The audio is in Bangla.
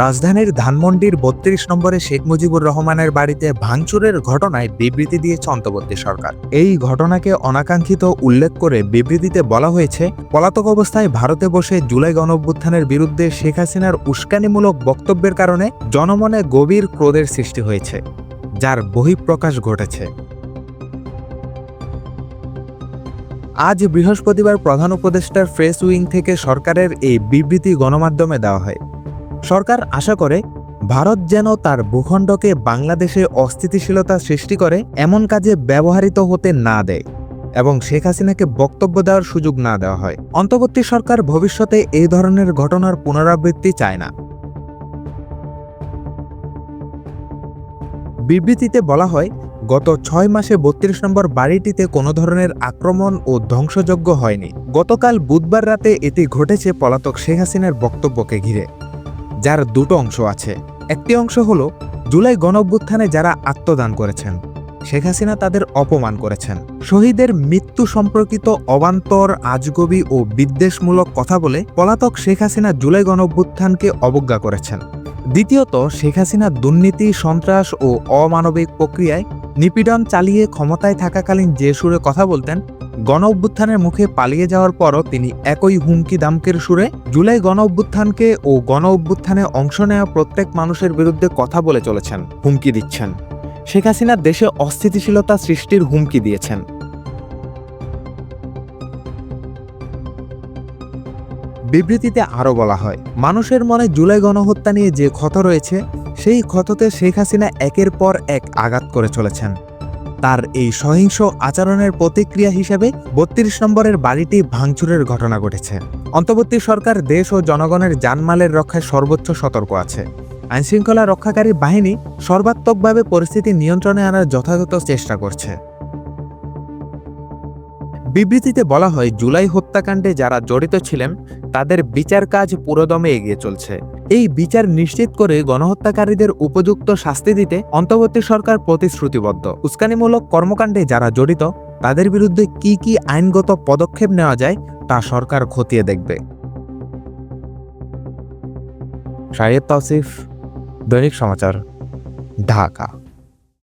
রাজধানীর ধানমন্ডির বত্রিশ নম্বরে শেখ মুজিবুর রহমানের বাড়িতে ভাঙচুরের ঘটনায় বিবৃতি দিয়েছে অন্তর্বর্তী সরকার। এই ঘটনাকে অনাকাঙ্ক্ষিত উল্লেখ করে বিবৃতিতে বলা হয়েছে, পলাতক অবস্থায় ভারতে বসে জুলাই গণঅভ্যুত্থানের বিরুদ্ধে শেখ হাসিনার উস্কানিমূলক বক্তব্যের কারণে জনমনে গভীর ক্রোধের সৃষ্টি হয়েছে, যার বহিঃপ্রকাশ ঘটেছে। আজ বৃহস্পতিবার প্রধান উপদেষ্টার ফ্রেস উইং থেকে সরকারের এই বিবৃতি গণমাধ্যমে দেওয়া হয়। সরকার আশা করে, ভারত যেন তার ভূখণ্ডকে বাংলাদেশে অস্থিতিশীলতা সৃষ্টি করে এমন কাজে ব্যবহৃত হতে না দেয় এবং শেখ হাসিনাকে বক্তব্য দেওয়ার সুযোগ না দেওয়া হয়। অন্তর্বর্তী সরকার ভবিষ্যতে এই ধরনের ঘটনার পুনরাবৃত্তি চায় না। বিবৃতিতে বলা হয়, গত ছয় মাসে বত্রিশ নম্বর বাড়িটিতে কোনো ধরনের আক্রমণ ও ধ্বংসযজ্ঞ হয়নি। গতকাল বুধবার রাতে এটি ঘটেছে পলাতক শেখ হাসিনার বক্তব্যকে ঘিরে। যার দুটো অংশ আছে। একটি অংশ হল জুলাই গণঅভ্যুত্থানে যারা আত্মদান করেছেন, শেখ হাসিনা তাদের অপমান করেছেন। শহীদের মৃত্যু সম্পর্কিত অবান্তর, আজগবি ও বিদ্বেষমূলক কথা বলে পলাতক শেখ হাসিনা জুলাই গণঅভ্যুত্থানকে অবজ্ঞা করেছেন। দ্বিতীয়ত, শেখ হাসিনা দুর্নীতি, সন্ত্রাস ও অমানবিক প্রক্রিয়ায় নিপীড়ন চালিয়ে ক্ষমতায় থাকাকালীন যে সুরে কথা বলতেন গণ অভ্যুত্থানের মুখে পালিয়ে যাওয়ার পরও তিনি একই হুমকি দামকের সুরে জুলাই গণ অভ্যুত্থানকে ও গণ অভ্যুত্থানে অংশ নেওয়া প্রত্যেক মানুষের বিরুদ্ধে কথা বলে চলেছেন, হুমকি দিচ্ছেন। শেখ হাসিনা দেশে অস্থিতিশীলতা সৃষ্টির হুমকি দিয়েছেন। বিবৃতিতে আরও বলা হয়, মানুষের মনে জুলাই গণহত্যা নিয়ে যে ক্ষত রয়েছে, সেই ক্ষততে শেখ হাসিনা একের পর এক আঘাত করে চলেছেন। তার এই সহিংস আচরণের প্রতিক্রিয়া হিসেবে বত্রিশ নম্বরের বাড়িটি ভাঙচুরের ঘটনা ঘটেছে। অন্তর্বর্তী সরকার, দেশ ও জনগণের জানমালের রক্ষায় সর্বোচ্চ সতর্ক আছে। আইনশৃঙ্খলা রক্ষাকারী বাহিনী সর্বাত্মকভাবে পরিস্থিতি নিয়ন্ত্রণে আনার যথাযথ চেষ্টা করছে। বিবৃতিতে বলা হয়, জুলাই হত্যাকাণ্ডে যারা জড়িত ছিলেন, তাদের বিচার কাজ পুরোদমে এগিয়ে চলছে। এই বিচার নিশ্চিত করে গণহত্যাকারীদের উপযুক্ত শাস্তি দিতে অন্তর্বর্তী সরকার প্রতিশ্রুতিবদ্ধ। উস্কানিমূলক কর্মকাণ্ডে যারা জড়িত, তাদের বিরুদ্ধে কি কি আইনগত পদক্ষেপ নেওয়া যায়, তা সরকার খতিয়ে দেখবে। শাহেদ তৌসিফ, দৈনিক সমাচার, ঢাকা।